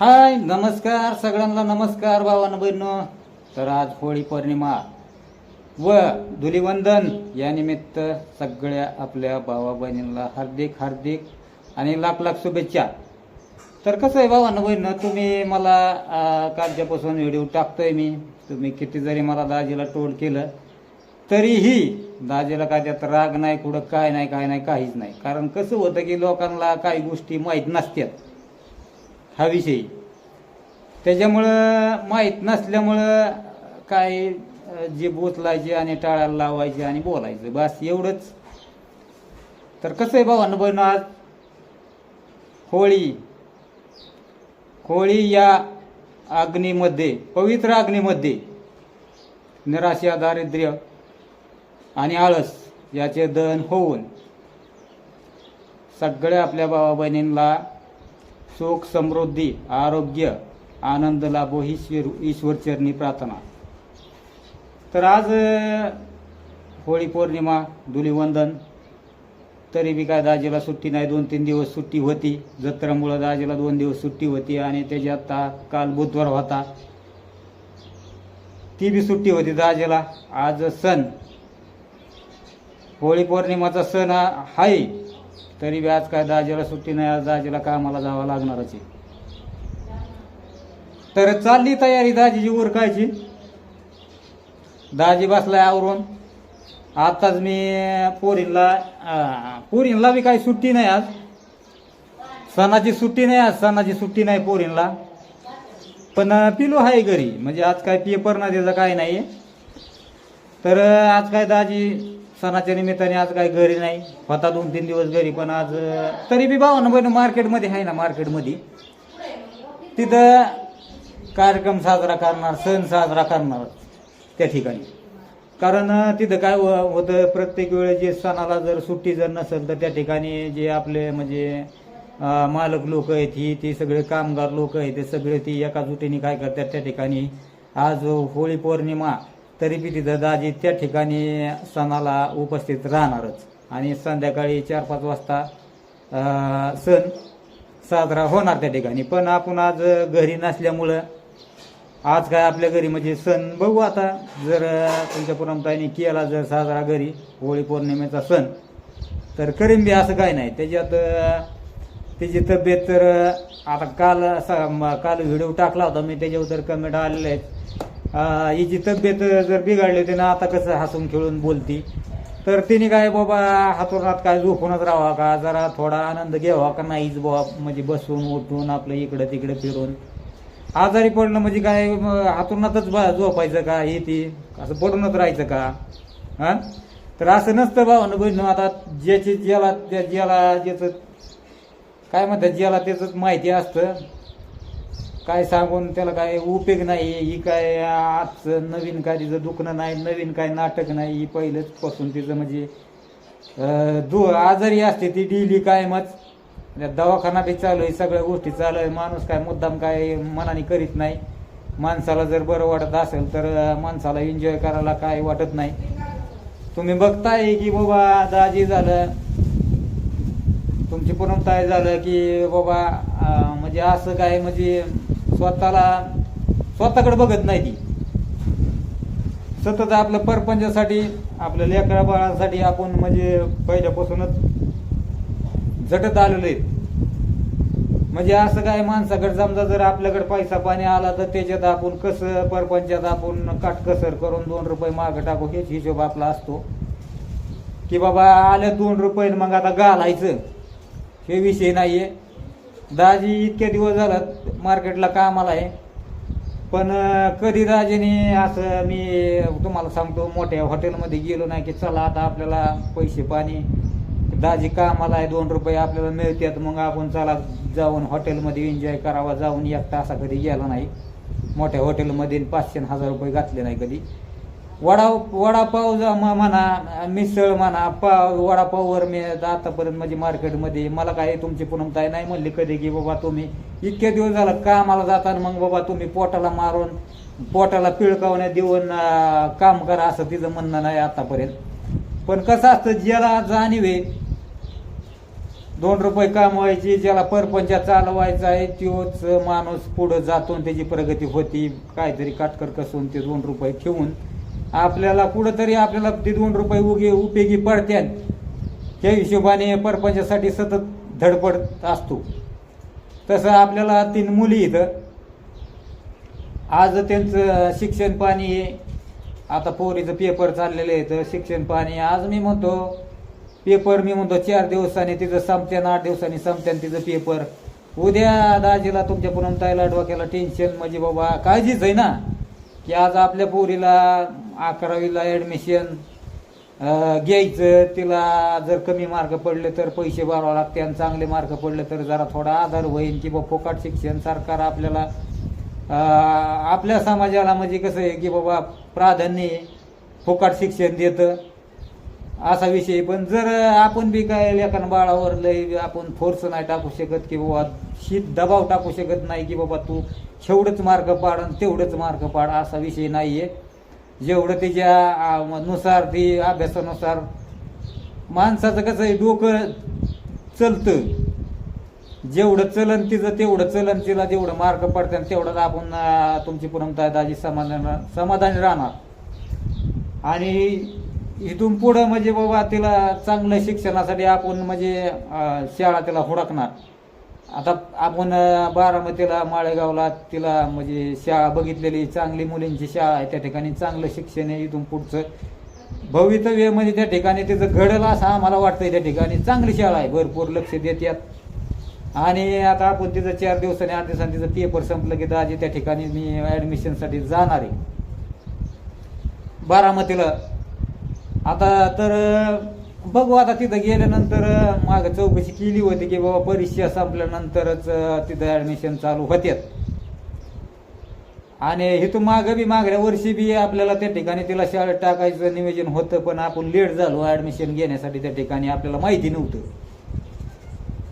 हाय नमस्कार सगळ्यांना नमस्कार भावानं बहिणं तर आज होळी पौर्णिमा व धुलिवंदन या निमित्त सगळ्या आपल्या भावा बहिणींना हार्दिक हार्दिक आणि लाख लाख शुभेच्छा. तर कसं आहे भावानं बहिणं तुम्ही मला कालच्यापासून व्हिडिओ टाकतोय मी. तुम्ही किती जरी मला दाजीला टोल केलं तरीही दाजीला काय त्यात राग नाही कुठं काय नाही काय नाही काहीच नाही. कारण कसं होतं की लोकांना काही गोष्टी माहीत नसतात. हा विषय. त्याच्यामुळं माहीत नसल्यामुळं काय जे बोचलायचे आणि टाळायला लावायचे आणि बोलायचं बस एवढंच. तर कसं आहे भावानं बहिण आज? होळी. होळी या अग्नीमध्ये पवित्र अग्नीमध्ये निराशा दारिद्र्य आणि आळस याचे दहन होऊन सगळ्या आपल्या भावा बहिणींना सुख समृद्धी आरोग्य आनंद लाभो ही ईश्वर ईश्वरचरणी प्रार्थना. तर आज होळी पौर्णिमा धुलीवंदन. तरी बी काय दाजीला सुट्टी नाही दोन तीन दिवस सुट्टी होती. जत्रामुळं दाजीला दोन दिवस सुट्टी होती आणि त्याच्यात आ- काल बुधवार होता. ती बी सुट्टी होती दाजीला. आज सण. होळी पौर्णिमाचा सण हा आहे तरी बी आज काय दाजीला सुट्टी नाही आज दाजीला कामाला जावं लागणारच आहे. तर चालली तयारी दाजीची उरकायची. दाजी बसलाय आवरून. आताच मी पोरींला पोरींला बी काही सुट्टी नाही आज. सणाची सुट्टी नाही आज सणाची सुट्टी नाही पोरींला. पण पिलो आहे घरी. म्हणजे आज काय पेपर ना त्याचं काय नाही तर आज काय दाजी सणाच्या निमित्ताने आज काय घरी नाही. होता दोन तीन दिवस घरी पण आज तरी बी भावानं बहिण मार्केटमध्ये आहे ना मार्केटमध्ये. तिथं कार्यक्रम साजरा करणार सण साजरा करणार त्या ठिकाणी. कारण तिथं काय हो, होतं प्रत्येक वेळेस जे सणाला जर सुट्टी जर नसेल तर त्या ठिकाणी जे आपले म्हणजे मालक लोक आहेत ही ती सगळे कामगार लोक आहेत ते सगळे ती एका जुटीने काय करतात त्या ठिकाणी आज होळी पौर्णिमा तरी बी तिथं दाजी त्या ठिकाणी सणाला उपस्थित राहणारच. आणि संध्याकाळी चार पाच वाजता सण साजरा होणार त्या ठिकाणी. पण आपण आज घरी नसल्यामुळं आज काय आपल्या घरी म्हणजे सण बघू आता. जर तुमच्या पुरमताईने केला जर साजरा घरी होळी पौर्णिमेचा सण तर करीन बी असं काय नाही. त्याच्यात त्याची तब्येत तर आता काल असा काल व्हिडिओ टाकला होता. मी त्याच्यावर तर कमेंट आलेले आहेत. हिची तब्येत जर बिघडली होती ना आता कसं हसून खेळून बोलती? तर तिने काय बाबा हातोरात काय झोपूनच राहावा का? जरा थोडा आनंद घ्यावा का नाहीच बाबा म्हणजे बसून उठून आपलं इकडं तिकडे फिरून. आजारी पडलं म्हणजे काय हातोरणातच बा झोपायचं का हे ती? असं पडूनच राहायचं का? हा? तर असं नसतं भावानं बहिण आता ज्याचे ज्याला त्या ज्याला ज्याचं काय म्हणतात ज्याला त्याच माहिती असतं. काय सांगून त्याला काय उपयोग नाही ही काय आज नवीन काय तिचं दुखणं नाही नवीन काय नाटक नाही ही पहिलंच पासून तिचं म्हणजे दु आजारी असते ती डेली कायमच. दवाखाना बी चालू आहे सगळ्या गोष्टी चालू आहे माणूस काय मुद्दाम काय मनाने करीत नाही. माणसाला जर बरं वाटत असेल तर माणसाला एन्जॉय करायला काय वाटत नाही. तुम्ही बघताय की बाबा दाजी झालं तुमची पूर्णताय झालं की बाबा म्हणजे असं काय म्हणजे स्वतःला स्वतःकडे बघत नाही ती. सतत आपलं परपंचासाठी आपल्या लेकरा बाळासाठी आपण म्हणजे पहिल्यापासूनच झटत आलेलो आहे म्हणजे असं काय माणसाकडे समजा जर आपल्याकडे पैसा पाणी आला तर त्याच्यात आपण कसं परपंचात आपण काटकसर करून दोन रुपये मागं टाकू हेच हिशोब आपला असतो. की बाबा आले दोन रुपये मग आता घालायचं. हे विषय नाहीये. दाजी इतके दिवस झालं मार्केटला कामाला आहे. पण कधी दाजीने असं मी तुम्हाला सांगतो मोठ्या हॉटेलमध्ये गेलो नाही की चला आता आपल्याला पैसे पाणी दाजी कामाला आहे दोन रुपये आपल्याला मिळतात मग आपण चला जाऊन हॉटेलमध्ये एन्जॉय करावा जाऊन एक तासा कधी गेला नाही. मोठ्या हॉटेलमध्ये पाचशे हजार रुपये घातले नाही कधी. वडा वडापाव जा म- म्हणा मिसळ म्हणा पाव वडापाववर मी आतापर्यंत म्हणजे मार्केटमध्ये मला काय तुमची पूनमताई नाही म्हणली कधी की बाबा तुम्ही इतके दिवस झालं कामाला जाताना मग बाबा तुम्ही पोटाला मारून पोटाला पिळकावण्या देऊन अं, काम करा असं तिचं म्हणणं नाही आतापर्यंत. पण कसं असतं ज्याला जाणीव आहे दोन रुपये कमवायची ज्याला परपंच चालवायचा आहे तोच माणूस पुढं जातो आणि त्याची प्रगती होती. काहीतरी काटकर कसून ते दोन रुपये ठेवून आपल्याला कुठंतरी आपल्याला ते दोन रुपये उगे उपयोगी पडत्यात. त्या हिशोबाने परपंचासाठी सतत धडपड असतो. तसं आपल्याला तीन मुली इथं. आज त्यांचं शिक्षण पाणी आता पोरीचं पेपर चाललेलं आहे तर शिक्षण पाणी. आज मी म्हणतो पेपर मी म्हणतो चार दिवसांनी तिचं संपत्यान आठ दिवसांनी संपत्यान तिचं पेपर. उद्या दाजीला तुमच्या पुनमताईला डोक्याला टेन्शन म्हणजे बाबा काळजीच आहे ना. की आज आपल्या पोरीला अकरावीला ॲडमिशन घ्यायचं. तिला जर कमी मार्क पडले तर पैसे भरावं लागते आणि चांगले मार्क पडले तर जरा थोडा आधार होईल की बा फोकाट शिक्षण सरकार आपल्याला आपल्या समाजाला म्हणजे कसं आहे की बाबा प्राधान्य फोकाट शिक्षण देतं. असा विषय. पण जर आपण बी काय लेखन बाळावर लय आपण फोर्स नाही टाकू शकत की बाबा शीत दबाव टाकू शकत नाही की बाबा तू शेवढंच मार्क पाड आणि तेवढंच मार्क पाड असा विषय नाहीये. जेवढं तिच्या नुसार ती अभ्यासानुसार माणसाचं कसं आहे डोकं चलतं. जेवढं चलन तिचं तेवढं चलन तिला जेवढं मार्क पडतं तेवढं आपण तुमची पुरमता दाजी समाधान समाधानी राहणार. आणि इथून पुढं म्हणजे बाबा तिला चांगलं शिक्षणासाठी आपण म्हणजे शाळा तिला हुडकणार. आता आपण बारामतीला माळेगावला तिला म्हणजे शाळा बघितलेली चांगली मुलींची शाळा आहे त्या ठिकाणी चांगलं शिक्षण आहे इथून पुढचं. भवितव्य म्हणजे त्या ठिकाणी तिचं घडलं असं आम्हाला वाटतंय त्या ठिकाणी. चांगली शाळा आहे भरपूर लक्ष देतात आणि आता आपण तिचं चार दिवसांनी आठ दिवसांनी तिचं पेपर संपलं की दाजी त्या ठिकाणी मी ॲडमिशनसाठी जाणार आहे. बारामतीला आता तर बघू आता तिथं गेल्यानंतर मागं चौकशी केली होती की बाबा परीक्षा संपल्यानंतरच तिथं ॲडमिशन चालू होत्यात. आणि इथून मागं बी मागल्या वर्षी बी आपल्याला त्या ठिकाणी तिला शाळेत टाकायचं नियोजन होतं पण आपण लेट झालो ॲडमिशन घेण्यासाठी त्या ठिकाणी आपल्याला माहिती नव्हतं.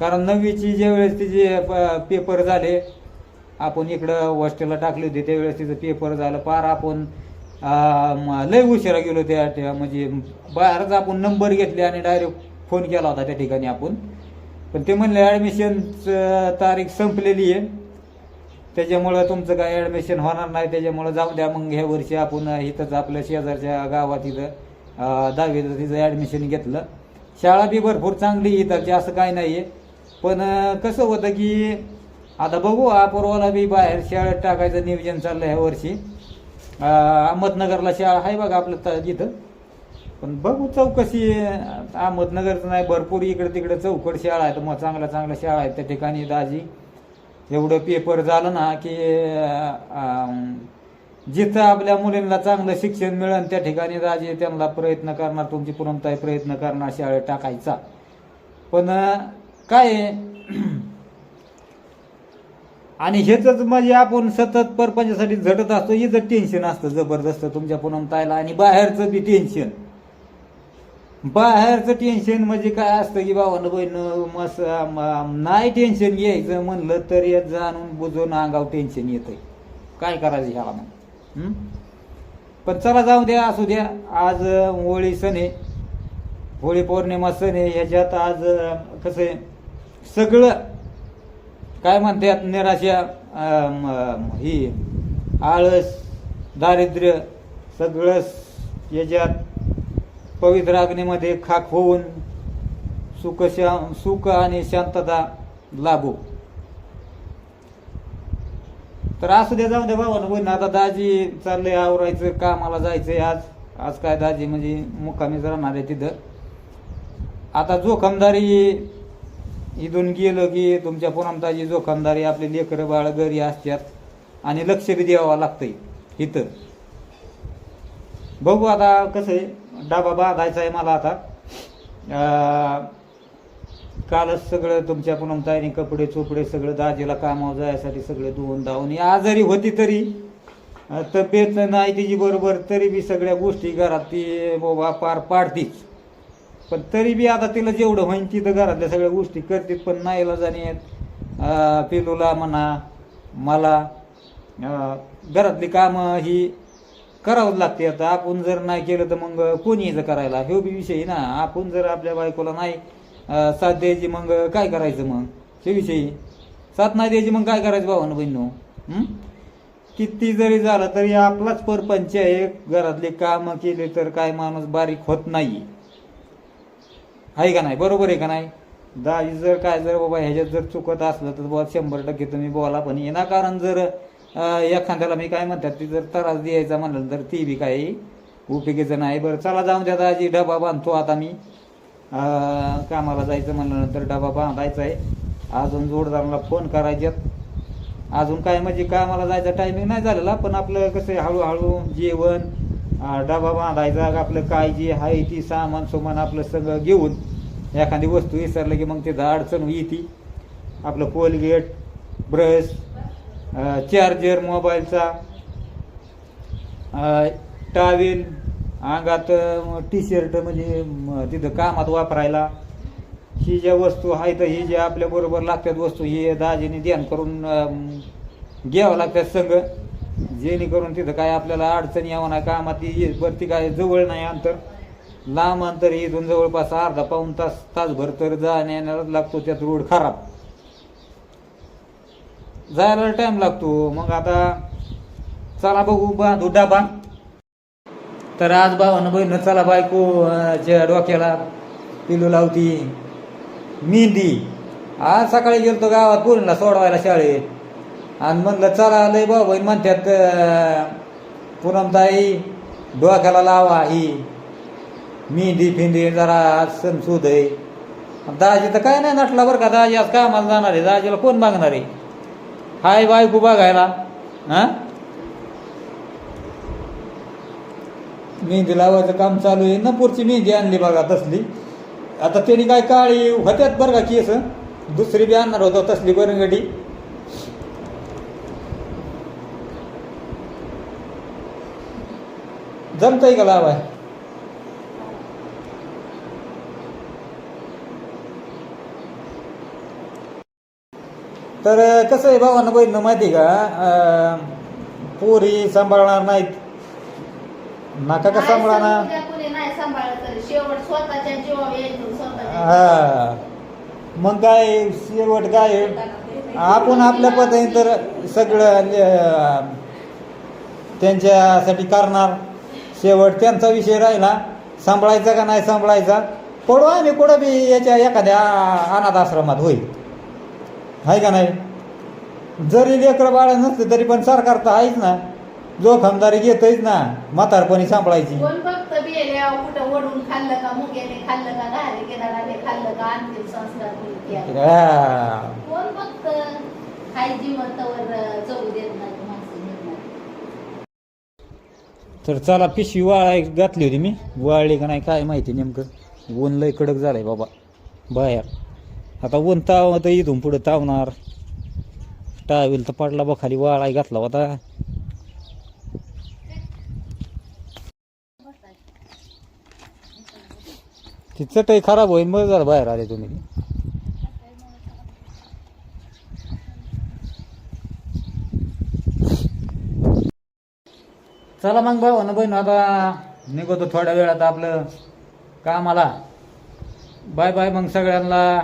कारण नववीची ज्यावेळेस तिचे प- पेपर झाले आपण इकडं हॉस्टेलला टाकली होती त्यावेळेस तिचं पेपर झालं पार आपण अं, लय उशिरा गेलो त्या त्या- म्हणजे बाहेरच आपण नंबर घेतले आणि डायरेक्ट फोन केला होता त्या ठिकाणी आपण. पण ते म्हणले ॲडमिशन तारीख संपलेली आहे. त्याच्यामुळं तुमचं काय ॲडमिशन होणार नाही. त्याच्यामुळं जाऊ द्या मग ह्या वर्षी आपण इथंच आपल्या शेजारच्या गावात इथं दहावीचं तिचं ॲडमिशन घेतलं. शाळा बी भरपूर चांगली इथं असं काय नाही आहे पण कसं होतं की आता बघू अपूर्वाला बी बाहेर शाळेत टाकायचं नियोजन चाललं ह्या वर्षी. अहमदनगरला शाळा आहे बघा आपलं त- इथं पण बघू चौकशी. अहमदनगरचं नाही भरपूर इकडे तिकडे चौकड शाळा आहेत मग चांगल्या चांगल्या शाळा आहेत. त्या ठिकाणी दाजी एवढं पेपर झालं ना की जिथं आपल्या मुलींना चांगलं शिक्षण मिळेल त्या ठिकाणी राजे त्यांना प्रयत्न करणार तुमची पुनमताई प्रयत्न करणार शाळेत टाकायचा. पण काय आहे, आणि हेच म्हणजे आपण सतत परपंचासाठी झटत असतो हिचं टेन्शन असतं जबरदस्त तुमच्या तायला आणि बाहेरचं बी टेन्शन बाहेरचं टेन्शन म्हणजे काय असतं की बाबांना बहीण मस नाही टेन्शन घ्यायचं म्हणलं तर येत जाणून बुजून अंगाव टेन्शन येतंय. काय करायचं ह्याला मग? पण चला जाऊ द्या असू द्या. आज होळी सण आहे. होळी पौर्णिमा सण आहे. ह्याच्यात आज कसं आहे? सगळं काय म्हणतात निराशा ही आळस दारिद्र्य सगळंच याच्यात पवित्र अग्नीमध्ये खाक होऊन सुख शा सुख आणि शांतता लाभो तर असू दे जाऊ द्या भावानं बहीण आता दाजी चाललंय आवरायचं कामाला जायचंय आज. आज काय दाजी म्हणजे मुक्कामीच राहणार आहे तिथं. आता जोखमदारी इथून गेलो की तुमच्या पुनमताजी जोखमदारी आपले लेकरं बाळ घरी असतात आणि लक्ष बी द्यावं लागतंय इथं. बघू आता कसं आहे. डाबा बांधायचा आहे मला आता. कालच सगळं तुमच्या पुनमताईने कपडे चोपडे सगळं दाजीला कामावर जायसाठी सगळे धुवून धावून. ही आजारी होती तरी तब्येत नाही तिची बरोबर तरी बी सगळ्या गोष्टी घरात ती बाबा पार पाडतीच. पण तरी बी आता तिला जेवढं होईन तिथं घरातल्या सगळ्या गोष्टी करतात पण नाही जाणे पिलूला म्हणा मला घरातली कामं ही करावंच लागते. आता आपण जर नाही केलं तर मग कोणी यायचं करायला? हे बी विषय आहे ना. आपण जर आपल्या बायकोला नाही साथ द्यायची मग काय करायचं मग? हे विषयी साथ नाही द्यायची मग काय करायचं भावानं बहिणू किती जरी झालं तरी आपलाच परपंच आहे. घरातले कामं केले तर काय माणूस बारीक होत नाही आहे का नाही? बरोबर आहे का नाही? दाजी जर काय जर बाबा ह्याच्यात जर चुकत असलं तर बाबा शंभर टक्के तुम्ही बोला पण कारण जर एखाद्याला मी काय म्हणतात ती जर त्रास द्यायचा म्हणलं तर ती बी काही उपयोगीचं नाही. बरं चला जाऊन द्या दाजी डबा बांधतो आता मी. कामाला जायचं म्हणल्यानंतर डबा बांधायचा आहे. अजून जोडदाराला फोन करायच्यात. अजून काय म्हणजे कामाला जायचं टायमिंग नाही झालेला पण आपलं कसं आहे हळूहळू जेवण डबा बांधायचा आपलं काय जे आहे ती सामान सुमान आपलं सगळं घेऊन एखादी वस्तू विसरलं की मग तिथं अडचण येते. आपलं कोलगेट ब्रश चार्जर मोबाईलचा टावेल अंगात टी शर्ट म्हणजे तिथं कामात वापरायला. ही ज्या वस्तू आहेत ही ज्या आपल्याबरोबर लागतात वस्तू ही दाजीने ध्यान करून घ्यावं लागतात संघ. जेणेकरून तिथं काय आपल्याला अडचणी यावं नाही कामात ये- वरती काय जवळ नाही अंतर. लांब अंतर इथून जवळपास अर्धा पाऊन तास तासभर तर जाण्या येण्यालाच लागतो त्यात रोड खराब. जायला टाइम लागतो. मग आता चला बघू बांधू बा तर आज भावानं बहिणं चला बायको अं, च्या डोक्याला पिलू लावती. मेहंदी. आज सकाळी गेलतो गावात पोरीला सोडवायला शाळेत. आणि म्हणलं चला आलंय बा बहीण म्हणतात अं, पूनमताई डोक्याला लावा ही. मेहंदी फिंदी जरा सण सुद आहे. दाजी तर काय नाही नटला बरं का दाजी आज मला जाणार आहे? दाजीला कोण मागणार आहे? हाय बायको बघायला हा? मेहंदी लावायचं काम चालू आहे. नपूरची मेहंदी आणली बघा तसली. आता त्यांनी काय काळी होत्यात बरं का केस? दुसरी बी आणणार होतो तसली बरंगडी जमतंय का लावाय तर कसं आहे भावानं बहिणं माहिती का? अं, पोरी सांभाळणार नाहीत. नाका का सांभाळणार उद्या कुणी नाही सांभाळलं तरी. शेवट स्वतःच्या जीवावर यायचं स्वतःच्या हा. मग काय शेवट काय? आहे? आपण आपल्या पद्धतीने तर सगळं अं, त्यांच्यासाठी करणार. शेवट त्यांचा विषय राहिला. सांभाळायचा का नाही सांभाळायचा? पडू आम्ही कुठं बी याच्या एखाद्या अनाथ आश्रमात होईल. आहे का नाही? जरी लेकरं बाळ नसते तरी पण सरकार तर आहेच ना. जोखमदारी घेतच ना. म्हातारपणी सांभाळायची. कोण तर चला पिशवी वाळाय घातली होती मी. वाळली का नाही काय माहिती नेमकं. ऊन लय कडक झालंय बाबा बाहेर. आता ऊन ताव तर इथून पुढं तावणार. टावेल तर पडला बा खाली वाळा घातला होता. ती चटई खराब होईल मग जरा बाहेर आले तुम्ही. चला मग भाऊ ना बहीण आता निघतो थोड्या वेळात आपलं कामाला. बाय बाय मग सगळ्यांना.